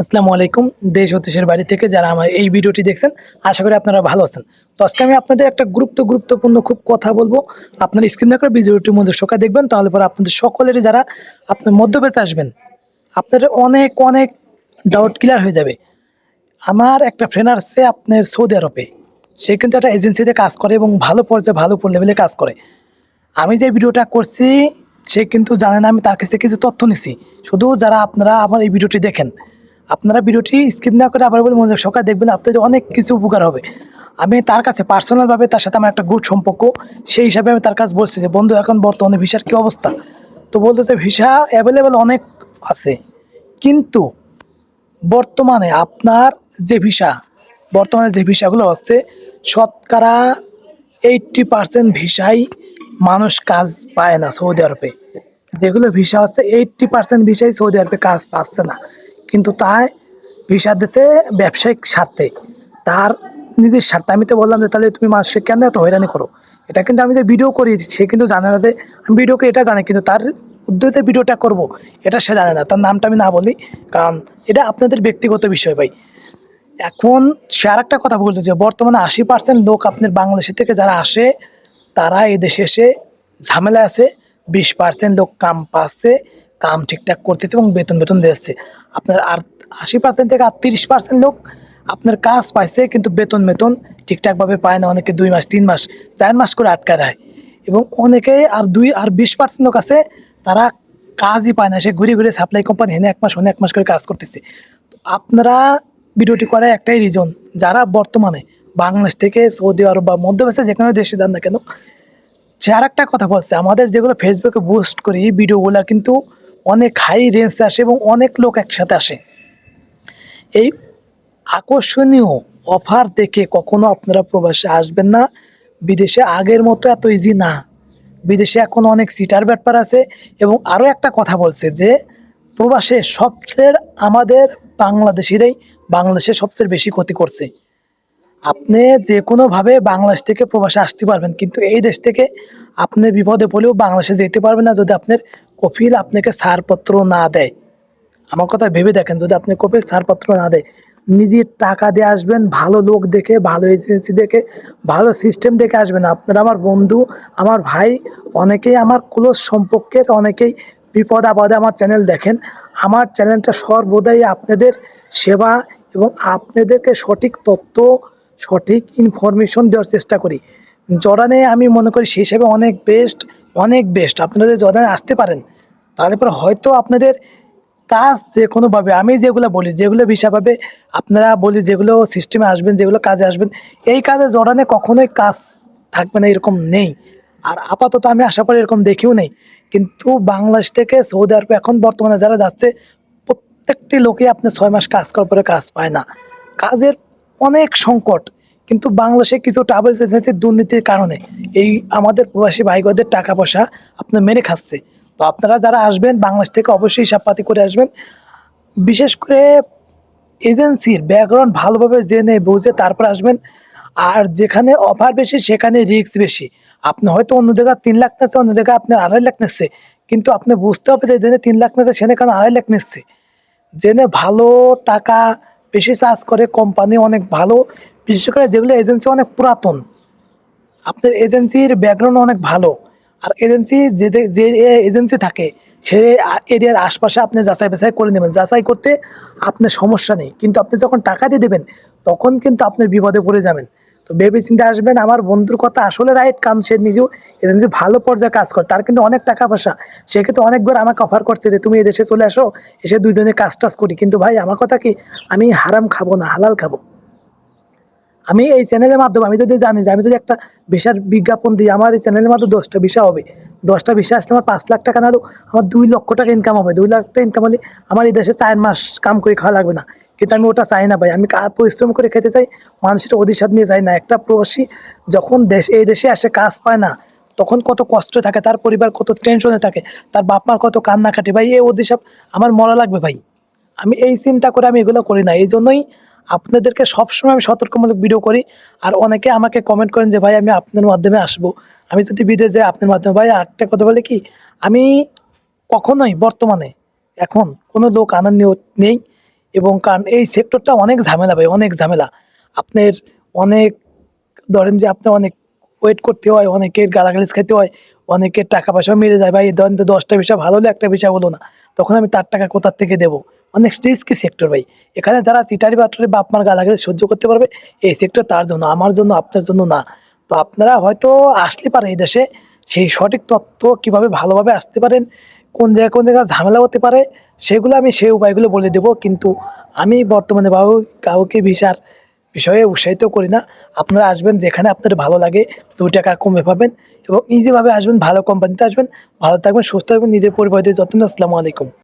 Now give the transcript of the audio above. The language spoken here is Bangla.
আসসালামু আলাইকুম, দেশ ও দেশের বাড়ি থেকে যারা আমার এই ভিডিওটি দেখছেন, আশা করি আপনারা ভালো আছেন। তো আজকে আমি আপনাদের একটা গুরুত্ব, গুরুত্বপূর্ণ খুব কথা বলব। আপনার স্ক্রিন করে ভিডিওটির মধ্যে শোকা দেখবেন, তাহলে পরে আপনাদের সকলেরই যারা আপনার মধ্যপ্রাচ্যে আসবেন, আপনাদের অনেক অনেক ডাউট ক্লিয়ার হয়ে যাবে। আমার একটা ফ্রেন্ড আসছে আপনার সৌদি আরবে। সে কিন্তু একটা এজেন্সিতে কাজ করে এবং ভালো পর্যায়ে, ভালো লেভেলে কাজ করে। আমি যে ভিডিওটা করছি, সে কিন্তু জানে না, আমি তার কাছে কিছু তথ্য নিছি। শুধু যারা আপনারা আমার এই ভিডিওটি দেখেন আপনারা ভিডিওটি স্কিপ না করে আবার বলে মনোযোগ সকাল দেখবেন, আপনাদের অনেক কিছু উপকার হবে। আমি তার কাছে পার্সোনালভাবে তার সাথে আমার একটা গুড সম্পর্ক, সেই হিসাবে আমি তার কাছে বলছি যে, বন্ধু, এখন বর্তমানে ভিসার কী অবস্থা? তো বলতেছে, ভিসা অ্যাভেলেবেল অনেক আছে, কিন্তু বর্তমানে আপনার যে ভিসা, বর্তমানে যে ভিসাগুলো হচ্ছে শতকরা এইটটি পার্সেন্ট ভিসাই মানুষ কাজ পায় না সৌদি আরবে। যেগুলো ভিসা হচ্ছে এইটটি পার্সেন্ট ভিসাই সৌদি আরবে কাজ পাচ্ছে না। কিন্তু তাই ভিসা দিতে ব্যবসায়িক স্বার্থে, তার নিজের স্বার্থে। আমি তো বললাম যে, তাহলে তুমি মানুষকে কেন এত হয়রানি করো? এটা কিন্তু আমি যে ভিডিও করি সে কিন্তু জানে না যে, আমি ভিডিও করি এটা জানে, কিন্তু তার উদ্যোগে ভিডিওটা করব, এটা সে জানে না। তার নামটা আমি না বলি, কারণ এটা আপনাদের ব্যক্তিগত বিষয় ভাই। এখন সে আর একটা কথা বলতো যে, বর্তমানে আশি পার্সেন্ট লোক আপনার বাংলাদেশ থেকে যারা আসে, তারা এই দেশে এসে ঝামেলা আছে, বিশ পার্সেন্ট লোক কাম পাচ্ছে কাম ঠিকঠাক করতেছে এবং বেতন বেতন দিচ্ছে আপনার আর আশি পার্সেন্ট থেকে আর তিরিশ পার্সেন্ট লোক আপনার কাজ পাইছে কিন্তু বেতন বেতন ঠিকঠাকভাবে পায় না, অনেকে দুই মাস, তিন মাস, চার মাস করে আটকায় রায়। এবং অনেকে আর দুই আর বিশ পার্সেন্ট লোক আছে, তারা কাজই পায় না, সে ঘুরে ঘুরে সাপ্লাই কোম্পানি হেনে এক মাস হেনে এক মাস করে কাজ করতেছে। আপনারা ভিডিওটি করার একটাই রিজন যারা বর্তমানে বাংলাদেশ থেকে সৌদি আরব বা মধ্যপ্রাচ্যে যেখানে দেশে যান না কেন সে আর একটা কথা বলছে, আমাদের যেগুলো ফেসবুকে পোস্ট করি ভিডিওগুলো কিন্তু অনেক হাই রেঞ্জে আসে এবং অনেক লোক একসাথে আসে। এই আকর্ষণীয় অফার দেখে কখনো আপনারা প্রবাসে আসবেন না। বিদেশে আগের মতো এত ইজি না। বিদেশে এখন অনেক সিটার ব্যাপার আছে এবং আরও একটা কথা বলছে যে, প্রবাসে সবচেয়ে আমাদের বাংলাদেশিরাই বাংলাদেশে সবচেয়ে বেশি ক্ষতি করছে। আপনি যে কোনোভাবে বাংলাদেশ থেকে প্রবাসে আসতে পারবেন, কিন্তু এই দেশ থেকে আপনি বিপদে পড়লেও বাংলাদেশে যেতে পারবেন না যদি আপনার কফিল আপনাকে ছাড়পত্র না দেয়। আমার কথা ভেবে দেখেন, যদি আপনি কপিল ছাড়পত্র না দেয় নিজের টাকা দিয়ে আসবেন, ভালো লোক দেখে, ভালো এজেন্সি দেখে, ভালো সিস্টেম দেখে আসবেন। আপনারা আমার বন্ধু, আমার ভাই, অনেকেই আমার ক্লোজ সম্পর্কের, অনেকেই বিপদ আপদে আমার চ্যানেল দেখেন। আমার চ্যানেলটা সর্বদাই আপনাদের সেবা এবং আপনাদেরকে সঠিক তথ্য, সঠিক ইনফরমেশন দেওয়ার চেষ্টা করি। জর্ডানে আমি মনে করি সেই হিসাবে অনেক বেস্ট অনেক বেস্ট আপনারা যদি জর্ডানে আসতে পারেন তাহলে পরে হয়তো আপনাদের কাজ যে কোনোভাবে আমি যেগুলো বলি, যেগুলো পাবে আপনারা বলি, যেগুলো সিস্টেমে আসবেন, যেগুলো কাজে আসবেন, এই কাজে জড়ানে কখনোই কাজ থাকবে না, এরকম নেই। আর আপাতত আমি আশা করি এরকম দেখিও নেই। কিন্তু বাংলাদেশ থেকে সৌদি আরবে এখন বর্তমানে যারা যাচ্ছে, প্রত্যেকটি লোকই আপনি ছয় মাস কাজ করার পরে কাজ পায় না। কাজের অনেক সংকট। কিন্তু বাংলাদেশে কিছু ট্রাভেল এজেন্সির দুর্নীতির কারণে এই আমাদের প্রবাসী ভাইগদের টাকা পয়সা আপনার মেরে খাচ্ছে। তো আপনারা যারা আসবেন, বাংলাদেশ থেকে অবশ্যই হিসাবপাতি করে আসবেন। বিশেষ করে এজেন্সির ব্যাকগ্রাউন্ড ভালোভাবে জেনে বুঝে তারপর আসবেন। আর যেখানে অফার বেশি, সেখানে রিস্ক বেশি। আপনি হয়তো অন্য জায়গায় তিন লাখ নিচ্ছে, অন্য জায়গায় আপনার আড়াই লাখ নিচ্ছে। কিন্তু আপনি বুঝতে হবে যে জেনে তিন লাখ নিচ্ছে, সেখানে আড়াই লাখ নিচ্ছে? জেনে ভালো টাকা বেশি চার্জ করে কোম্পানি অনেক ভালো, বিশেষ করে যেগুলো এজেন্সি অনেক পুরাতন। আপনার এজেন্সির ব্যাকগ্রাউন্ড অনেক ভালো। আর এজেন্সি যে যে এজেন্সি থাকে, সে এরিয়ার আশপাশে আপনি যাচাই বাছাই করে নেবেন। যাচাই করতে আপনার সমস্যা নেই। কিন্তু আপনি যখন টাকা দিয়ে দেবেন, তখন কিন্তু আপনি বিপদে পড়ে যাবেন। তো ভেবে চিন্তে আসবেন, আমার বন্ধুর কথা আসলে রাইট কারণ সে নিজেও এজেন্সি ভালো পর্যায়ে কাজ করে, তার কিন্তু অনেক টাকা পয়সা। সে কিন্তু অনেকবার আমাকে অফার করছে যে, তুমি এদেশে চলে আসো, এসে দুইজনে কাজ টাজ করি। কিন্তু ভাই, আমার কথা কি, আমি হারাম খাব না, হালাল খাব? আমি এই চ্যানেলের মাধ্যমে, আমি যদি জানি যে, আমি যদি একটা ভিসার বিজ্ঞাপন দিই, আমার এই চ্যানেলের মাধ্যমে দশটা ভিসা হবে। দশটা ভিসা আসলে আমার পাঁচ লাখ টাকা না হলেও আমার দুই লক্ষ টাকা ইনকাম হবে। দুই লাখ টাকা ইনকাম হলে আমার এই দেশে চার মাস কাম করে খাওয়া লাগবে না। কিন্তু আমি ওটা চাই না ভাই। আমি কাজ পরিশ্রম করে খেতে চাই, মানুষের অধিসাপ নিয়ে যাই না। একটা প্রবাসী যখন দেশ এই দেশে আসে, কাজ পায় না, তখন কত কষ্ট থাকে, তার পরিবার কত টেনশনে থাকে, তার বাপ মার কত কান্না কাটে ভাই, এই অধিসাপ আমার মরা লাগবে ভাই। আমি এই চিন্তা করে আমি এগুলো করি না। এই জন্যই আপনাদেরকে সবসময় আমি সতর্কমূলক ভিডিও করি। আর অনেকে আমাকে কমেন্ট করেন যে, ভাই, আমি আপনার মাধ্যমে আসব। আমি যদি বিদেশ যাই আপনার মাধ্যমে, ভাই একটা কথা বলে কি, আমি কখনোই বর্তমানে এখন কোনো লোক আনন্দ নেই এবং কারণ এই সেক্টরটা অনেক ঝামেলা ভাই, অনেক ঝামেলা। আপনার অনেক, ধরেন যে আপনার অনেক ওয়েট করতে হয়, অনেকের গালাগালিজ খেতে হয়, অনেকের টাকা পয়সাও মেরে যায়। ভাই, ধরেন তো দশটা বিষয় ভালো হলে, একটা বিষয় হলো না। তখন আমি তার টাকা কোথার থেকে দেবো? অনেক রিস্কি সেক্টর ভাই? এখানে যারা চিটারি বাটারি বাপ মার গালাগালি সহ্য করতে পারবে, এই সেক্টর তার জন্য, আমার জন্য, আপনার জন্য না। তো আপনারা হয়তো আসলে পারে এই দেশে, সেই সঠিক তথ্য কীভাবে ভালোভাবে আসতে পারেন, কোন জায়গায় কোন জায়গায় ঝামেলা হতে পারে, সেগুলো আমি সেই উপায়গুলো বলে দেবো। কিন্তু আমি বর্তমানে বাবু কাউকে ভিসার বিষয়ে উৎসাহিত করি না। আপনারা আসবেন যেখানে আপনার ভালো লাগে, দুই টাকা কমে পাবেন এবং ইজিভাবে আসবেন, ভালো কোম্পানিতে আসবেন। ভালো থাকবেন, সুস্থ থাকবেন, নিজের পরিবারদের যত্ন আসসালামু আলাইকুম।